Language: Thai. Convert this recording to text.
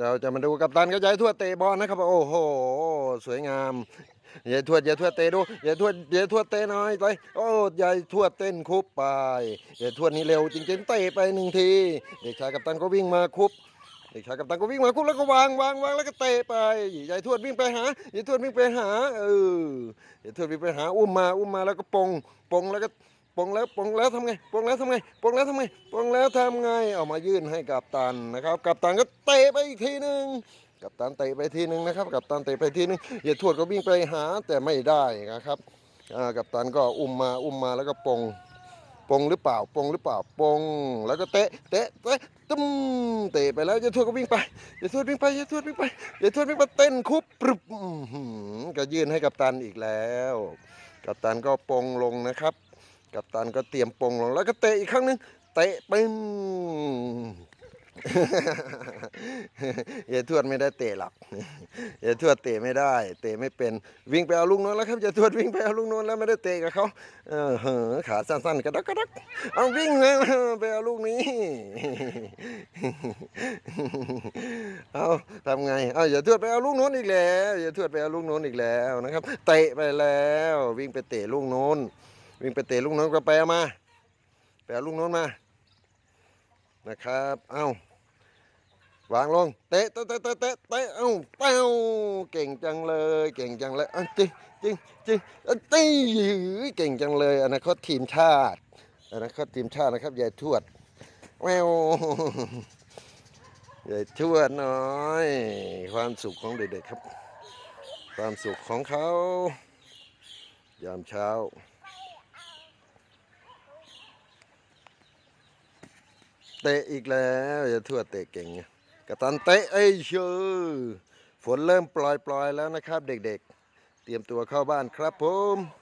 เราจะมาดูกับตันกับยายทวดเตะบอลนะครับ โอ้โห สวยงามยายทวดยายทวดเตะดูยายทวดยายทวดเตะน่อยไปโอ้ยายทวดเต้นคุบไปยายทวดนี่เร็วจริงๆเตะไปหนึ่งที เด็กชายกับตันก็วิ่งมาคุบเด็กชายกับตันก็วิ่งมาคุบแล้วก็วางวางวางแล้วก็เตะไปยายทวดวิ่งไปหายายทวดวิ่งไปหาเออยายทวดวิ่งไปหาอุ้มมาอุ้มมาแล้วก็ปงปงแล้วก็ ปองแล้วปองแล้วทำไงปองแล้วทำไงปองแล้วทำไงปองแล้วทำไงเอามายื่นให้กับตันนะครับ กับตันก็เตะไปอีกทีหนึ่งกับตันเตะไปทีหนึ่งนะครับ กับตันเตะไปทีหนึ่งยายทวดก็วิ่งไปหาแต่ไม่ได้นะครับกับตันก็อุ้มมาอุ้มมาแล้วก็ปองปงหรือเปล่าปงหรือเปล่าปงแล้วก็เตะเตะเตะตุ้มเตะไปแล้วยายทวดก็วิ่งไปยายทวดวิ่งไปยายทวดวิ่งไปยายทวดวิ่งไปเต้นคุบปรึบก็ยื่นให้กับตันอีกแล้ว กับตันก็ปงลงนะครับ กับตันก็เตรียมปงลงแล้วก็เตะอีกครั้งหนึงเตะปึ้มยายทวดไม่ได้เตะหรอกยายทวดเตะไม่ได้ เตะไม่เป็นวิ่งไปเอาลูกน้นแล้วครับยายทวดวิ่งไปเอาลูกน้นแล้วไม่ได้เตะกับเขาเออเหอขาสั้นๆกระดักกระดักเอาวิ่งเลยไปเอาลูกนี้เอาทำไงเอาอย่าทวดไปเอาลูกน้นอีกแล้วอย่าทวดไปเอาลูกน้นอีกแล้วนะครับ เตะไปแล้ว วิ่งไปเตะลูกน้น วิ่งไปเตะลูกน้นก็ไปมาไปเอาลูกน้นมานะครับเอ้าวางลงเตะเตะเตะเตะเตะเตะเอ้าเป้าเก่งจังเลย เก่งจังเลยอ้าจริงจริงจริงเอ้าตีเก่งจังเลยอนาคตทีมชาติอนาคตทีมชาตินะครับยายทวดแววยายทวดน้อย ความสุขของเด็กๆครับ ความสุขของเขา ยามเช้า เตะอีกแล้วอย่าทวเตะเก่งไงกระตันเตะเอ้ยเชื่อฝนเริ่มปล่อยๆแล้วนะครับ เด็กๆ เตรียมตัวเข้าบ้านครับผม